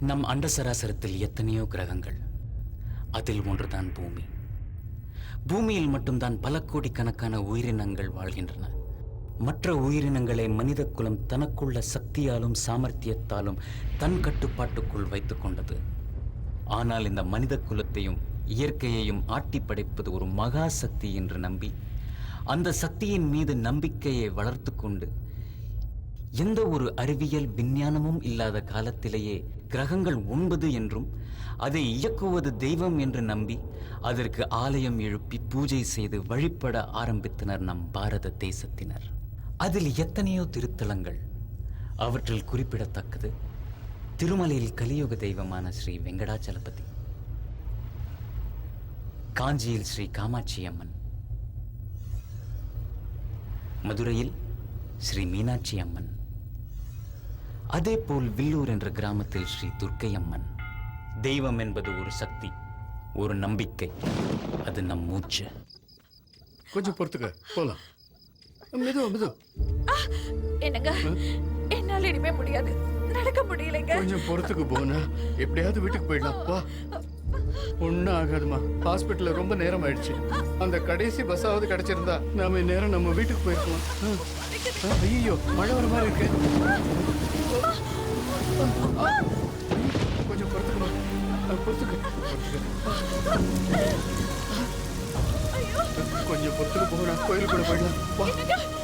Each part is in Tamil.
நம் அண்ட சராசரத்தில் எத்தனையோ கிரகங்கள்? அதில் ஒன்றுதான் பூமி. பூமியில் மட்டும்தான் பல கோடிக்கணக்கான உயிரினங்கள் வாழ்கின்றன. மற்ற உயிரினங்களை மனித குலம் தனக்குள்ள சக்தியாலும் சாமர்த்தியத்தாலும் தன் கட்டுப்பாட்டுக்குள் வைத்துக் கொண்டது. ஆனால் இந்த மனித குலத்தையும் இயற்கையையும் ஆட்டி படைப்பது ஒரு மகா சக்தி என்று நம்பி அந்த சக்தியின் மீது நம்பிக்கையை வளர்த்து கொண்டு எந்த ஒரு அறிவியல் விஞ்ஞானமும் இல்லாத காலத்திலேயே கிரகங்கள் ஒன்பது என்றும் அதை இயக்குவது தெய்வம் என்று நம்பி அதற்கு ஆலயம் எழுப்பி பூஜை செய்து வழிபட ஆரம்பித்தனர் நம் பாரத தேசத்தினர். அதில் எத்தனையோ திருத்தலங்கள் அவற்றில் குறிப்பிடத்தக்கது. திருமலையில் கலியுக தெய்வமான ஸ்ரீ வெங்கடாச்சலபதி காஞ்சியில் ஸ்ரீ காமாட்சி அம்மன் மதுரையில் ஸ்ரீ மீனாட்சி அம்மன் அதேபோல் வில்லூர் என்ற கிராமத்தில் ஸ்ரீ துர்க்கை அம்மன் தெய்வம் என்பது ஒரு சக்தி ஒரு நம்பிக்கை. அது நம் மூச்சு. கொஞ்சம் பொறுத்துக்க போலாம். மெது மெது என்னங்க? என்னால இனிமே முடியாது. நடக்க முடியலைங்க. கொஞ்சம் பொறுத்துக்கு போனா எப்படியாவது வீட்டுக்கு போயிடலாம். வா. ஒன்றும் ஆகாதுமா. ஹாஸ்பிட்டல்ல ரொம்ப நேரம் ஆயிடுச்சு. அந்த கடைசி பஸ்ஸாவது கிடைச்சிருந்தா நாம இந்நேரம் நம்ம வீட்டுக்கு போயிருக்கலாம். ஐயோ மழை வர மாதிரி இருக்கு. கொஞ்சம் பொறுத்துக்கணும் பொறுத்துக்க பொறுத்துக்க. கொஞ்சம் பொறுத்துக்கு போனா கோயிலுக்குள்ள போயிடலாம்.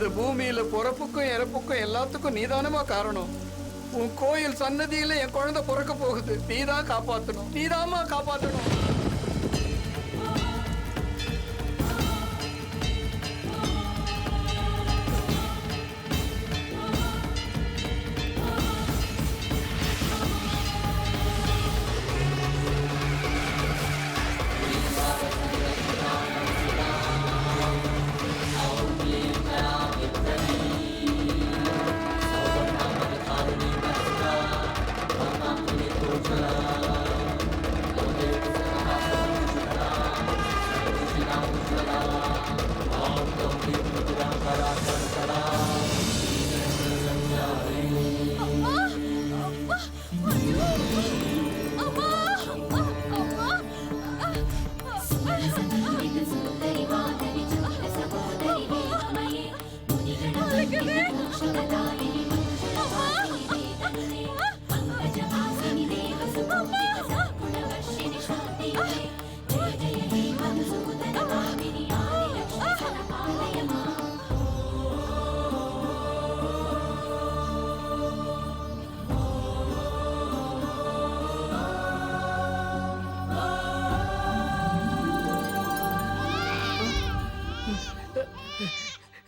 இந்த பூமியில பிறப்புக்கும் இறப்புக்கும் எல்லாத்துக்கும் நீதானமா காரணம். உன் கோயில் சன்னதியில என் குழந்தை பிறக்க போகுது. நீதான் காப்பாத்தணும். நீதாமா காப்பாத்தணும்.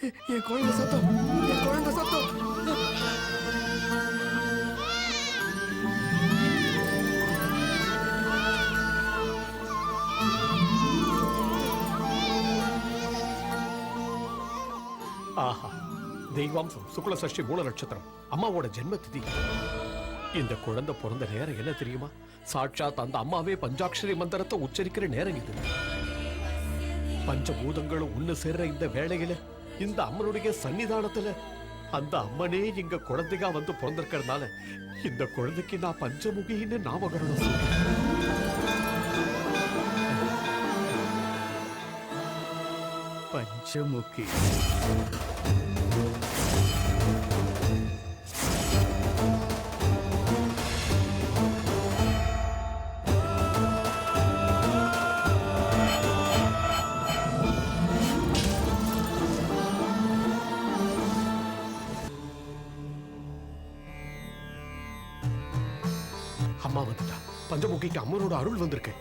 என் குழந்தை சத்தம். என் குழந்தை சத்தம். ஆஹா தெய்வாம்சம் சுக்ல சஷ்டி மூல நட்சத்திரம் அம்மாவோட ஜென்ம திதி இந்த குழந்தை பிறந்த நேரம் என்ன தெரியுமா? சாட்சாத் அந்த அம்மாவே பஞ்சாட்சரி மந்திரத்தை உச்சரிக்கிற நேரம் இது. பஞ்சபூதங்களும் ஒண்ணு சேர்ற இந்த வேளையில இந்த அம்மனுடைய சன்னிதானத்துல அந்த அம்மனே இங்க குழந்தைகா வந்து பிறந்திருக்கிறதுனால இந்த குழந்தைக்கு நான் பஞ்சமுகின்னு நாமகரணம் பஞ்சமுகி. அம்மா வந்துட்டா பஞ்சமுகிக்கு அம்மனோட அருள் வந்திருக்கு.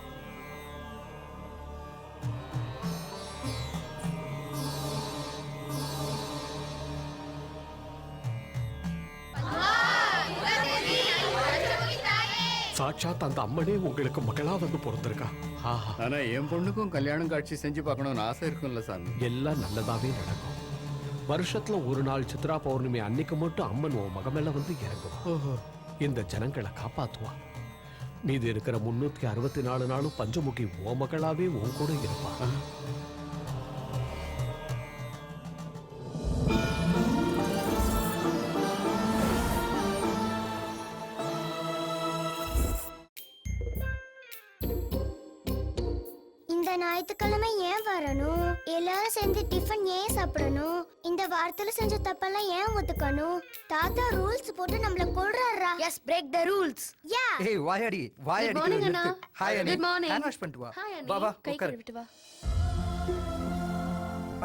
சாட்சாத் அந்த அம்மனே உங்களுக்கு மகளா வந்து பிறந்திருக்கா? ஆஹா. ஆனா என் பொண்ணுக்கும் கல்யாணம் காட்சி செஞ்சு பார்க்கணும்னு ஆசை இருக்கும்ல சாமி. எல்லாம் நல்லதாவே நடக்கும். வருஷத்துல ஒரு நாள் சித்ரா பௌர்ணமி அன்னைக்கு மட்டும் அம்மன் உன் மகமேல வந்து இறங்கும். இந்த ஜனங்களை காப்பாத்துவா மீதி இருக்கிற முன்னூத்தி அறுபத்தி நாலு நாளும் பஞ்சமுகி ஓ மகளாவே உன் கூட இருப்பான் இந்த ஞாயிற்றுக்கிழமை ஏன் வரணும்? எல்லாரும் சேர்ந்து டிஃபன் ஏன் சாப்பிடணும்? இந்த வாரத்துல செஞ்ச தப்பெல்லாம் ஏன் ஒத்துக்கணும்? தாத்தா ரூல்ஸ் போட்டு நம்மள கொல்றாரா yes break the rules yeah ஏய் வாயாடி வாயாடி morning, அண்ணா. ஹாய் அண்ணி Good morning. ஹேண்ட் வாஷ் பண்ணிட்டு வா. ஹாய் வா வா அண்ணி. கை கழுவிட்டு வா.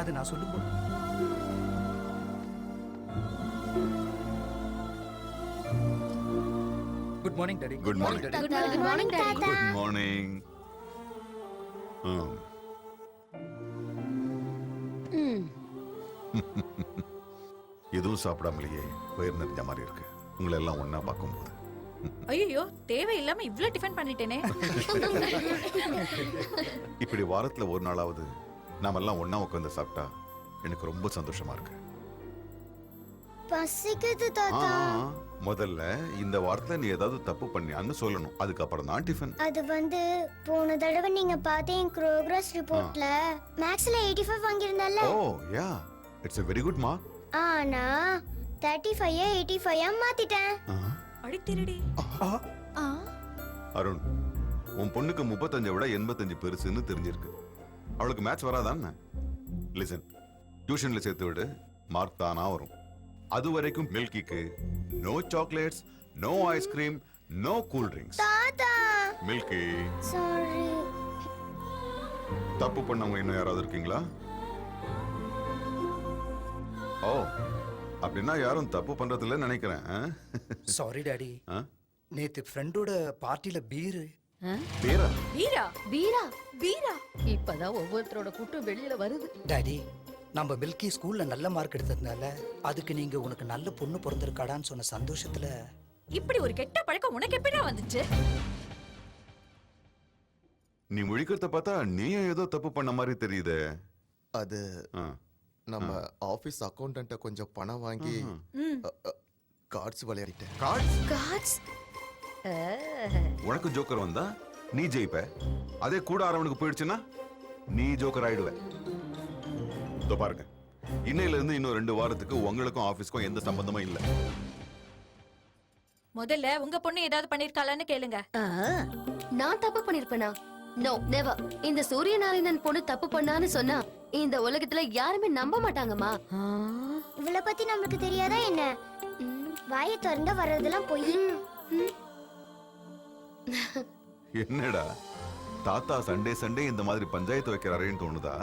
அது நான் சொல்லும்போது good morning daddy good morning good morning good morning daddy good morning எதுவும் சாப்பிடாமலேயே வயிறு நிறைஞ்ச மாதிரி இருக்கு. உங்களை எல்லாம் ஒண்ணா பார்க்கும்போது. ஐயோ தேவையில்லாம இவ்ளோ டிஃபன் பண்ணிட்டேனே. இப்படி வாரத்துல ஒரு நாளாவது நாம எல்லாம் ஒண்ணா உட்காந்து சாப்பிட்டா எனக்கு ரொம்ப சந்தோஷமா இருக்கு. பசிக்குது ஆ, தாத்தா முதல்ல இந்த வாரத்துல நீ ஏதாவது தப்பு பண்ணியான்னு சொல்லணும். அதுக்கப்புறம் தான் டிஃபன் அது வந்து போன தடவை நீங்க பார்த்த என் ப்ரோக்ரஸ் ரிப்போர்ட்ல மேக்ஸ்ல 85 ஃபைவ் வாங்கியிருந்தல ஓ ya it's a very good மா ஆனா தேர்ட்டி ஃபைவ் எயிட்டி ஃபைவ் மாத்திட்டேன். அடி திருடி ஆ. அருண் உன் பொண்ணுக்கு முப்பத்தஞ்சை விட எண்பத்தஞ்சு பெருசுன்னு தெரிஞ்சிருக்கு. அவளுக்கு மேட்ச் வராதான் லிசன் டியூஷன்ல சேர்த்து விடு. மார்க் தானா வரும். அது வரைக்கும் மில்கிக்கு no chocolates no ice cream no cool drinks தாத்தா! மில்கி. சாரி தப்பு பண்ணவங்க இன்னும் யாராவது இருக்கீங்களா? ஓ அப்படின்னா யாரும் தப்பு பண்றதில்ல நினைக்கிறேன்? சாரி டாடி ஆ? நேத்து ஃப்ரெண்டோட பார்ட்டில பீரு பேரா வீரா வீரா வீரா இப்பதான் ஒவ்வொருத்தரோட கூட்டம் வெளியில வருது. டாடி நம்ம மில்கி ஸ்கூல்ல நல்ல மார்க் எடுத்ததுனால அதுக்கு நீங்க உனக்கு நல்ல பொண்ணு பிறந்திருக்காடான்னு சொன்ன சந்தோஷத்துல இப்படி ஒரு கெட்ட பழக்கம் உனக்கு எப்படிடா வந்துச்சு? நீ முழிக்கிறத பார்த்தா நீயும் ஏதோ தப்பு பண்ண மாதிரி தெரியுதே. அது ஆ. நம்ம ஆபீஸ் அக்கௌண்டன்ட்ட கொஞ்சம் பணம் வாங்கி கார்ட்ஸ் விளையாடிட்டேன். கார்ட்ஸ் காட்ஸ் உனக்கு ஜோக்கர் வந்தா நீ ஜெயிப்ப. அதே கூட ஆறவனுக்கு போயிடுச்சுன்னா நீ ஜோக்கர் ஆயிடுவ. இதோ பாருங்க. இன்னையில இருந்து இன்னும் ரெண்டு வாரத்துக்கு உங்களுக்கும் ஆபீஸ்க்கும் எந்த சம்பந்தமும் இல்ல. முதல்ல உங்க பொண்ணு ஏதாவது பண்ணிருக்காளான்னு கேளுங்க. நான் தப்பு பண்ணிருப்பேனா? நோ நெவர் இந்த சூரியநாராயணன் பொண்ணு தப்பு பண்ணான்னு சொன்னா இந்த உலகத்துல யாருமே நம்ப மாட்டாங்கம்மா. இவள பத்தி நம்மளுக்கு தெரியாதா என்ன? வாயை திறந்தா வர்றதெல்லாம் பொய். என்னடா? தாத்தா சண்டே சண்டே இந்த மாதிரி பஞ்சாயத்து வைக்கிறாரேன்னு தோணுதா?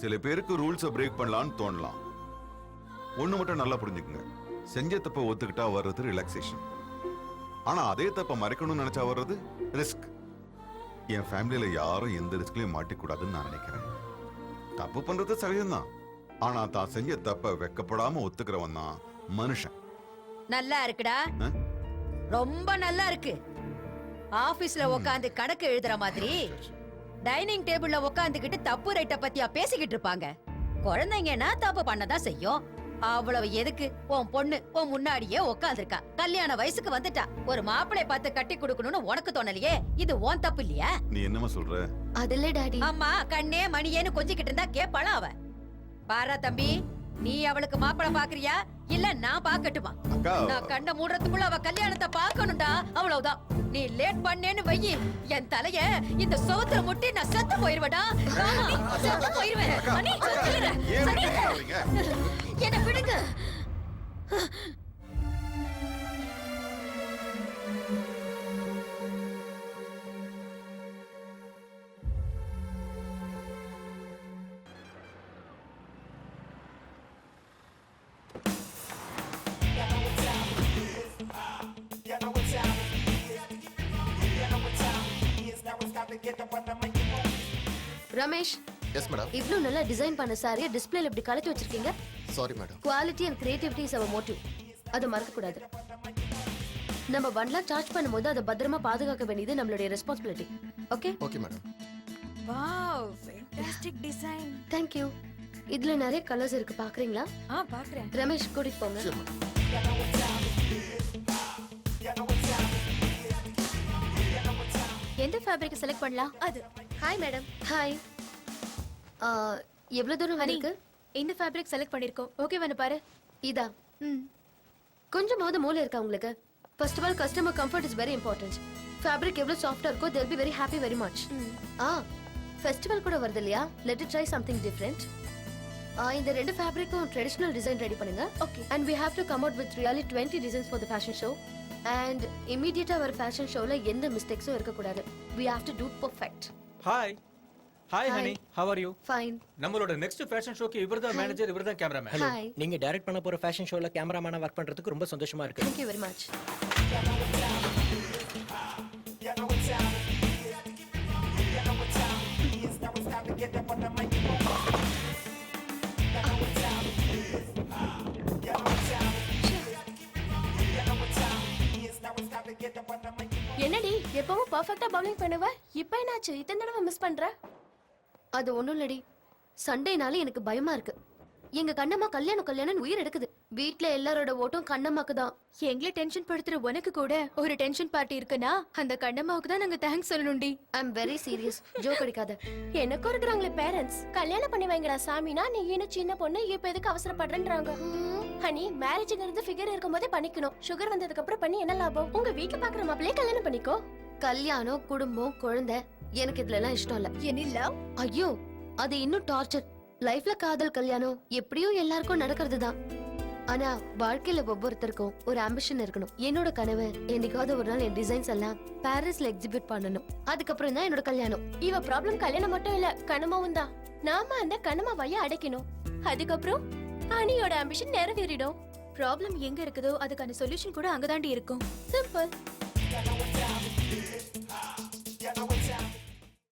சில பேருக்கு ரூல்ஸை பிரேக் பண்ணலாம்னு தோணலாம். ஒண்ணு மட்டும் நல்லா புரிஞ்சுக்குங்க. செஞ்ச தப்ப ஒத்துக்கிட்டா வர்றது ரிலாக்ஸேஷன் ஆனா அதே தப்ப மறைக்கணும்னு நினைச்சா வர்றது ரிஸ்க் என் ஃபேமிலியில யாரும் எந்த ரிஸ்க்லயும் மாட்டிக்கூடாதுன்னு நான் நினைக்கிறேன். தப்பு பண்றது சகஜம்தான். ஆனா தான் செஞ்ச தப்ப வெக்கப்படாம ஒத்துக்கிறவன் தான் மனுஷன். நல்லா இருக்குடா? ரொம்ப நல்லா இருக்கு. ஆபீஸ்ல உட்காந்து கணக்கு எழுதுற மாதிரி. டைனிங் டேபிள்ல உட்காந்துக்கிட்டு தப்பு ரைட்ட பத்தியா பேசிக்கிட்டு இருப்பாங்க. குழந்தைங்கன்னா தப்பு பண்ணதான் செய்யும்? அவ்வளவு எதுக்கு? உன் பொண்ணு உன் முன்னாடியே உட்காந்துருக்கா கல்யாண வயசுக்கு வந்துட்டா. ஒரு மாப்பிளை பார்த்து கட்டி கொடுக்கணும்னு உனக்கு தோணலையே? இது உன் தப்பு இல்லையா? நீ என்னமா சொல்ற? அதுல டாடி. அம்மா கண்ணே மணியேன்னு கொஞ்சிக்கிட்டு இருந்தா கேப்பாளா அவ. பாரா தம்பி நீ அவளுக்கு மாப்பிளை பாக்குறியா? இல்ல நான் பாக்கட்டுமா நான் கண்ட மூடுறதுக்குள்ள அவ கல்யாணத்தை பார்க்கணும்டா. அவ்வளவுதான் நீ லேட் பண்ணேன்னு வையி என் தலைய இந்த சோத்துல முட்டி நான் செத்து போயிருவேடா செத்து போயிருவேன்? என்னை விடுங்க. ரமேஷ் எஸ் மேடம் இவ்ளோ நல்லா டிசைன் பண்ண சாரியை டிஸ்பிளேல இப்படி கலட்டி வச்சிருக்கீங்க? Sorry madam quality and creativity is our motive அதை மறக்க கூடாது நம்ம லேக் சார்ஜ் பண்ணும்போது அதை பத்திரமா பாதுகாக்க வேண்டியது நம்மளுடைய responsibility okay okay madam wow fantastic design thank you இதுல நிறைய கலர்ஸ் இருக்கு. பாக்குறீங்களா ஆ பாக்குறேன் ரமேஷ் கூட்டிட்டு போங்க. எந்த ஃபேப்ரிக் செலக்ட் பண்ணலாம்? அது. ஹாய் மேடம் ஹாய் எவ்வளவு தூரம் ஹனி இருக்கு இந்த ஃபேப்ரிக் செலக்ட் பண்ணிருக்கோம். ஓகே வேணும் பாரு. இதா? ம். கொஞ்சமாவது மூளை இருக்கா உங்களுக்கு? First of all customer comfort is very important fabric எவ்வளவு சாஃப்டா இருக்கோ they'll be very happy very much ah festival கூட வருது இல்லையா? Let it try something different இந்த ரெண்டு ஃபேப்ரிக்கும் ட்ரெடிஷனல் டிசைன் ரெடி பண்ணுங்க. Okay and we have to come out with really 20 designs for the fashion show. And immediately வர ஃபேஷன் ஷோல எந்த மிஸ்டேக்ஸும் இருக்கக்கூடாது. We have to do perfect. Hi hi Hi. Honey how are you fine. நம்மளோட நெக்ஸ்ட் ஃபேஷன் ஷோக்கு இவர்தான் மேனேஜர் இவர்தான் கேமராமேன் hi. நீங்க டைரக்ட் பண்ண போற ஃபேஷன் ஷோல கேமராமேனா ஒர்க் பண்றதுக்கு ரொம்ப சந்தோஷமா இருக்கு. Thank you very much. எப்பவும் பர்ஃபெக்ட்டா பவுலிங் பண்ணுவ? இப்போ என்னாச்சு? இத்தனை தடவை மிஸ் பண்ற? அது ஒண்ணும் இல்லடி. சண்டேனால எனக்கு பயமா இருக்கு. எங்க கண்ணம்மா கல்யாணம் கல்யாணம் உயிர் எடுக்குது. வீட்ல எல்லாரோட ஓட்டும் கண்ணம்மாக்கு தான் எங்களை டென்ஷன் படுத்துற உனக்கு கூட ஒரு டென்ஷன் பார்ட்டி இருக்குன்னா அந்த கண்ணம்மாவுக்கு தான் நாங்க thanks சொல்லணும்டி. I am very serious joke அடிக்காத. எனக்கும் இருக்கிறாங்களே பேரண்ட்ஸ் கல்யாணம் பண்ணி வைங்கடா சாமினா நீ இன்னும் சின்ன பொண்ணு இப்ப எதுக்கு அவசரப்படுறேன்றாங்க? ஹனி மேரேஜ்ங்கிறது ஃபிகர் இருக்கும்போதே பண்ணிக்கணும். சுகர் வந்ததுக்கு அப்புறம் பண்ணி என்ன லாபம்? உங்க வீட்ல பாக்குற மாப்பிளையே கல்யாணம் பண்ணிக்கோ. கல்யாணம் குடும்பம் குழந்தை எனக்கு இதுல எல்லாம் இஷ்டம் இல்ல. என்ன ஐயோ அது இன்னும் டார்ச்சர் லைஃப்ல காதல் கல்யாணம் எப்படியும் எல்லாருக்கும் நடக்கிறது தான் ஆனா வாழ்க்கையில ஒவ்வொருத்தருக்கும் ஒரு ஆம்பிஷன் இருக்கணும். என்னோட கனவு என்னைக்காவது ஒரு நாள் என் டிசைன்ஸ் எல்லாம் பாரிஸ்ல எக்ஸிபிட் பண்ணணும். அதுக்கப்புறம் தான் என்னோட கல்யாணம். இவ ப்ராப்ளம் கல்யாணம் மட்டும் இல்ல கனமாவும் தான். நாம அந்த கனமா வைய அடைக்கணும். அதுக்கப்புறம் ஹனியோட ஆம்பிஷன் நிறைவேறிடும். ப்ராப்ளம் எங்க இருக்குதோ அதுக்கான சொல்யூஷன் கூட அங்கதாண்டி இருக்கும். Simple aqui.